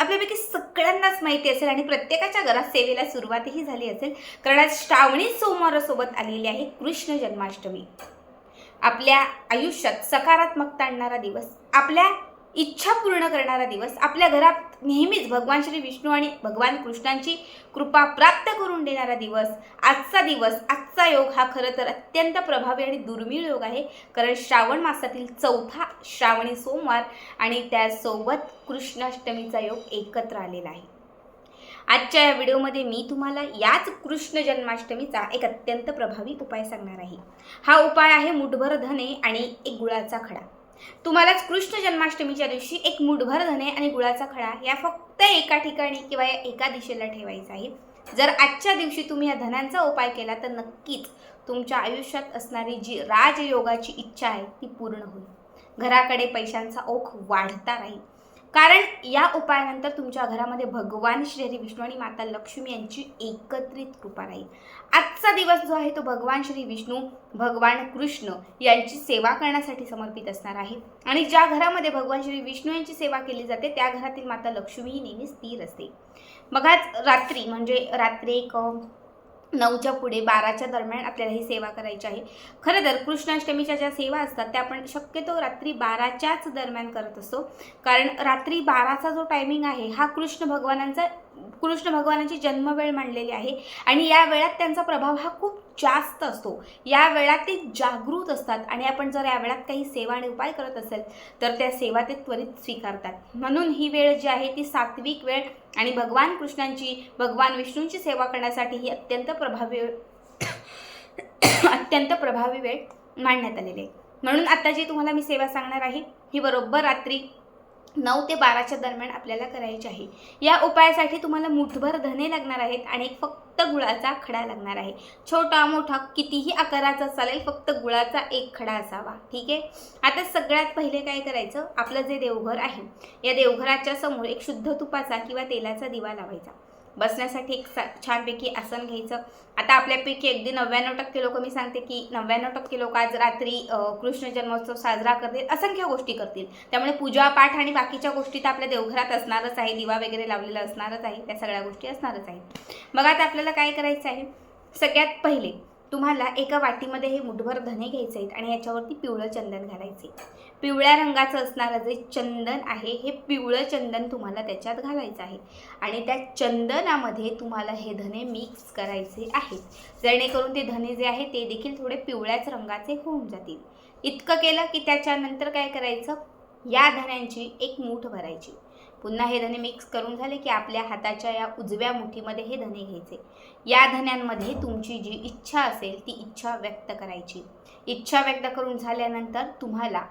आपल्यापैकी सगळ्यांनाच माहिती असेल आणि प्रत्येकाच्या घरात सेवेला सुरुवातही झाली असेल. कारण आज श्रावणी सोमवारासोबत आलेली आहे कृष्ण जन्माष्टमी. आपल्या आयुष्यात सकारात्मकता आणणारा दिवस आपल्या इच्छा पूर्ण करणारा दिवस आपल्या घरात नेहमीच भगवान श्री विष्णू आणि भगवान कृष्णांची कृपा प्राप्त करून देणारा दिवस आजचा दिवस आजचा योग हा खरं तर अत्यंत प्रभावी आणि दुर्मिळ योग आहे. कारण श्रावण मासातील चौथा श्रावणी सोमवार आणि त्यासोबत कृष्णाष्टमीचा योग एकत्र आलेला आहे. आजच्या या व्हिडिओमध्ये मी तुम्हाला याच कृष्ण जन्माष्टमीचा एक अत्यंत प्रभावी उपाय सांगणार आहे. हा उपाय आहे मुठभर धने आणि एक गुळाचा खडा. तुम्हालाच कृष्ण जन्माष्टमीच्या दिवशी एक मुठभर धने आणि गुळाचा खडा या फक्त एका ठिकाणी किंवा या एका दिशेला ठेवायचा आहे. जर आजच्या दिवशी तुम्ही या धनांचा उपाय केला तर नक्कीच तुमच्या आयुष्यात असणारी जी राजयोगाची इच्छा आहे ती पूर्ण होईल. घराकडे पैशांचा ओघ वाढता राहील. कारण या उपायानंतर तुमच्या घरामध्ये भगवान श्री हरी विष्णू आणि माता लक्ष्मी यांची एकत्रित कृपा राहील. आजचा दिवस जो आहे तो भगवान श्री विष्णू भगवान कृष्ण यांची सेवा करण्यासाठी समर्पित असणार आहे. आणि ज्या घरामध्ये भगवान श्री विष्णू यांची सेवा केली जाते त्या घरातील माता लक्ष्मी ही नेहमी स्थिर असते. बघाच रात्री म्हणजे रात्री एक नऊच्या पुढे बाराच्या दरम्यान आपल्याला ही सेवा करायची आहे. खरं तर कृष्णाष्टमीच्या ज्या सेवा असतात त्या आपण शक्यतो रात्री बाराच्याच दरम्यान करत असतो. कारण रात्री बाराचा जो टायमिंग आहे हा कृष्ण भगवानांचा कृष्ण भगवानाची जन्मवेळ मांडलेली आहे. आणि या वेळात त्यांचा प्रभाव हा खूप जास्त असतो. या वेळात ते जागृत असतात. आणि आपण जर या वेळात काही सेवा आणि उपाय करत असेल तर त्या सेवा ते त्वरित स्वीकारतात. म्हणून ही वेळ जी आहे ती सात्विक वेळ आणि भगवान कृष्णांची भगवान विष्णूंची सेवा करण्यासाठी ही अत्यंत प्रभावी वेळ अत्यंत प्रभावी वेळ मांडण्यात आलेली आहे. म्हणून आता जी तुम्हाला मी सेवा सांगणार आहे. ही बरोबर रात्री नऊ ते बाराच्या दरम्यान आपल्याला करायची आहे. या उपायासाठी तुम्हाला मुठभर धने लागणार आहेत आणि एक फक्त गुळाचा खडा लागणार आहे. छोटा मोठा कितीही आकाराचा चालेल फक्त गुळाचा एक खडा असावा. ठीक आहे? आता सगळ्यात पहिले काय करायचं? आपलं जे देवघर आहे या देवघराच्या समोर एक शुद्ध तुपाचा किंवा तेलाचा दिवा लावायचा. बसण्यासाठी एक छानपैकी आसन घ्यायचं. आता आपल्यापैकी अगदी नव्याण्णव टक्के लोक मी सांगते की नव्याण्णव टक्के लोक आज रात्री कृष्ण जन्मोत्सव साजरा करतील असंख्य गोष्टी करतील. त्यामुळे पूजा पाठ आणि बाकीच्या गोष्टी तर आपल्या देवघरात असणारच आहे. दिवा वगैरे लावलेला असणारच आहे. त्या सगळ्या गोष्टी असणारच आहेत. मग आता आपल्याला काय करायचं आहे? सगळ्यात पहिले तुम्हाला एका वाटीमध्ये हे मुठभर धने घ्यायचे आहेत आणि याच्यावरती पिवळं चंदन घालायचे पिवळ्या रंगाचं असणारं जे चंदन आहे हे पिवळं चंदन तुम्हाला त्याच्यात घालायचं आहे. आणि त्या चंदनामध्ये तुम्हाला हे धने मिक्स करायचे आहेत जेणेकरून ते धने जे आहे ते देखील थोडे पिवळ्याच रंगाचे होऊन जातील. इतकं केलं की त्याच्यानंतर काय करायचं? या धन्यांची एक मूठ भरायची. पुन्हा हे धने मिक्स करून झाले की आपल्या हाताच्या या उजव्या मुठीमध्ये हे धने घ्यायचे. या धन्यांमध्ये तुमची जी इच्छा असेल ती इच्छा व्यक्त करायची. इच्छा व्यक्त करून झाल्यानंतर तुम्हाला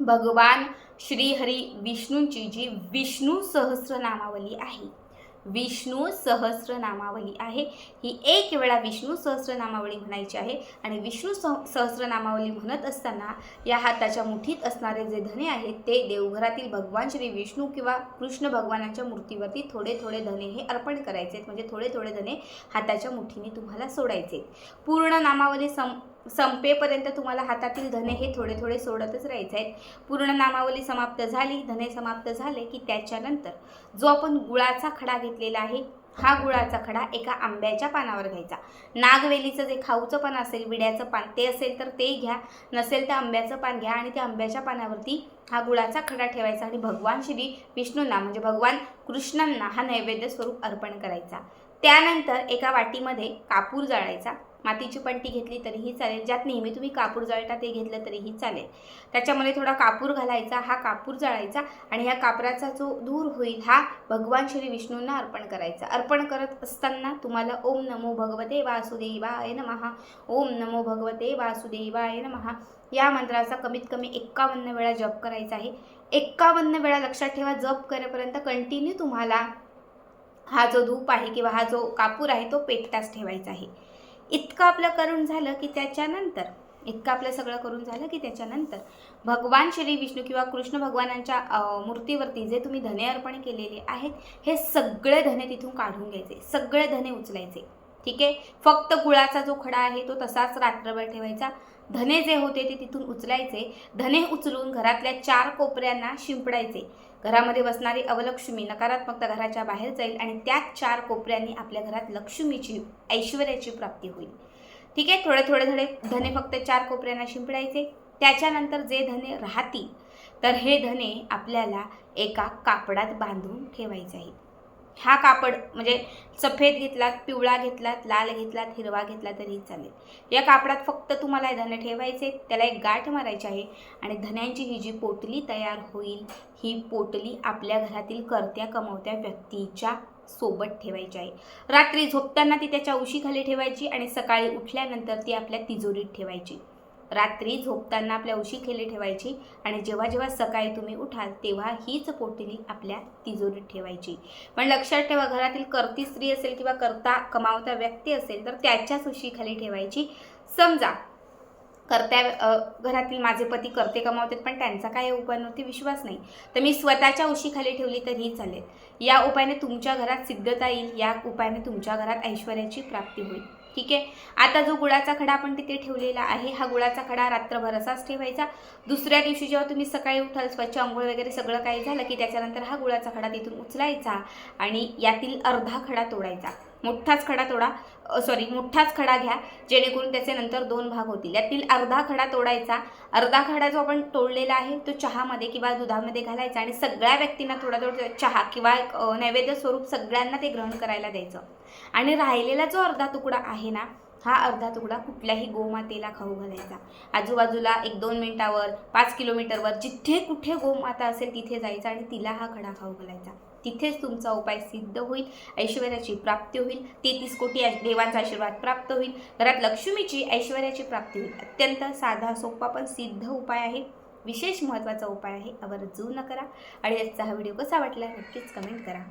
भगवान श्रीहरी विष्णूंची जी विष्णू सहस्रनामावली आहे विष्णू सहस्रनामावली आहे. ही एक वेळा विष्णू सहस्रनामावली म्हणायची आहे. आणि विष्णू सह सहस्रनामावली म्हणत असताना या हाताच्या मुठीत असणारे जे धने आहेत ते देवघरातील भगवान श्री विष्णू किंवा कृष्ण भगवानाच्या मूर्तीवरती थोडे थोडे धने हे अर्पण करायचे आहेत. म्हणजे थोडे थोडे धने हाताच्या मुठीने तुम्हाला सोडायचे पूर्ण नामावली सं संपेपर्यंत तुम्हाला हातातील धने हे थोडे थोडे सोडतच राहायचे आहेत. पूर्ण नामावली समाप्त झाली धने समाप्त झाले की त्याच्यानंतर जो आपण गुळाचा खडा घेतलेला आहे हा गुळाचा खडा एका आंब्याच्या पानावर घ्यायचा. नागवेलीचं जे खाऊचं पान असेल विड्याचं पान ते असेल तर ते घ्या. नसेल तर आंब्याचं पान घ्या आणि त्या आंब्याच्या पानावरती हा गुळाचा खडा ठेवायचा आणि भगवान श्री विष्णूंना म्हणजे भगवान कृष्णांना हा नैवेद्य स्वरूप अर्पण करायचा. त्यानंतर एका वाटीमध्ये कापूर जाळायचा. मातीची पट्टी घेतली तरीही चालेल. ज्यात नेहमी तुम्ही कापूर जाळता ते घेतलं तरीही चालेल. त्याच्यामध्ये थोडा कापूर घालायचा हा कापूर जाळायचा आणि ह्या कापराचा जो धूर होईल हा भगवान श्री विष्णूंना अर्पण करायचा. अर्पण करत असताना तुम्हाला ओम नमो भगवते वासुदेवाय नमहा ओम नमो भगवते वासुदेवाय नमहा या मंत्राचा कमीत कमी एक्कावन्न वेळा जप करायचा आहे. एक्कावन्न वेळा लक्षात ठेवा जप करेपर्यंत कंटिन्यू तुम्हाला हा जो धूप आहे किंवा हा जो कापूर आहे तो पेटताच ठेवायचा आहे. इतकं आपलं करून झालं की त्याच्यानंतर इतकं आपलं सगळं करून झालं की त्याच्यानंतर भगवान श्री विष्णू किंवा कृष्ण भगवानांच्या मूर्तीवरती जे तुम्ही धने अर्पण केलेले आहेत हे सगळे धने तिथून काढून घ्यायचे सगळे धने उचलायचे. ठीक आहे? फक्त गुळाचा जो खडा आहे तो तसाच रात्रभर ठेवायचा. धने जे होते ते तिथून उचलायचे. धने उचलून घरातल्या चार कोपऱ्यांना शिंपडायचे. घरामध्ये बसणारी अवलक्ष्मी नकारात्मकता घराच्या बाहेर जाईल आणि त्याच चार कोपऱ्यांनी आपल्या घरात लक्ष्मीची ऐश्वर्याची प्राप्ती होईल. ठीक आहे? थोडे थोडे थोडे धने फक्त चार कोपऱ्यांना शिंपडायचे. त्याच्यानंतर जे धने राहतील तर हे धने आपल्याला एका कापडात बांधून ठेवायचे आहेत. हा कापड म्हणजे सफेद घेतलात पिवळा घेतलात लाल घेतलात हिरवा घेतला तरी चालेल. या कापडात फक्त तुम्हाला हे धने ठेवायचे त्याला एक गाठ मारायची आहे आणि धन्यांची ही जी पोटली तयार होईल ही पोटली आपल्या घरातील करत्या कमवत्या व्यक्तीच्या सोबत ठेवायची आहे. रात्री झोपताना ती त्याच्या उशीखाली ठेवायची आणि सकाळी उठल्यानंतर ती आपल्या तिजोरीत ठेवायची. रात्री झोपताना आपल्या उशीखाली ठेवायची आणि जेव्हा जेव्हा सकाळी तुम्ही उठाल तेव्हा हीच पोटली आपल्या तिजोरीत ठेवायची. पण लक्षात ठेवा घरातील करती स्त्री असेल किंवा करता कमावता व्यक्ती असेल तर त्याच्याच उशीखाली ठेवायची. समजा करत्या घरातील माझे पती करते कमावतात पण त्यांचा काय उपायांवरती विश्वास नाही तर मी स्वतःच्या उशीखाली ठेवली तरीही चालेल. या उपायाने तुमच्या घरात सिद्धता येईल या उपायाने तुमच्या घरात ऐश्वर्याची प्राप्ती होईल. ठीक आहे? आता जो गुळाचा खडा आपण तिथे ठेवलेला आहे हा गुळाचा खडा रात्रभर असाच ठेवायचा. दुसऱ्या दिवशी जेव्हा तुम्ही सकाळी उठाल स्वच्छ आंघोळ वगैरे सगळं काही झालं की त्याच्यानंतर हा गुळाचा खडा तिथून उचलायचा आणि यातील अर्धा खडा तोडायचा. मोठाच खडा तोडा सॉरी मोठाच खडा घ्या जेणेकरून त्याचे नंतर दोन भाग होतील. यातील अर्धा खडा तोडायचा. अर्धा खडा जो आपण तोडलेला आहे तो चहामध्ये किंवा दुधामध्ये घालायचा आणि सगळ्या व्यक्तींना थोडा थोडा चहा किंवा एक नैवेद्य स्वरूप सगळ्यांना ते ग्रहण करायला द्यायचं. आणि राहिलेला जो अर्धा तुकडा आहे ना हा अर्धा तुकडा कुठल्याही गोमातेला खाऊ घालायचा. आजूबाजूला एक दोन मिनिटावर पाच किलोमीटरवर जिथे कुठे गोमाता असेल तिथे जायचं आणि तिला हा खडा खाऊ घालायचा. तिथेच तुमचा उपाय सिद्ध होईल ऐश्वर्याची प्राप्ती होईल तेहतीस कोटी देवांचा आशीर्वाद प्राप्त होईल. घरात लक्ष्मीची ऐश्वर्याची प्राप्ती होईल. अत्यंत साधा सोपा पण सिद्ध उपाय आहे. विशेष महत्त्वाचा उपाय आहे आवर्जून करा आणि आजचा हा व्हिडिओ कसा वाटला नक्कीच कमेंट करा.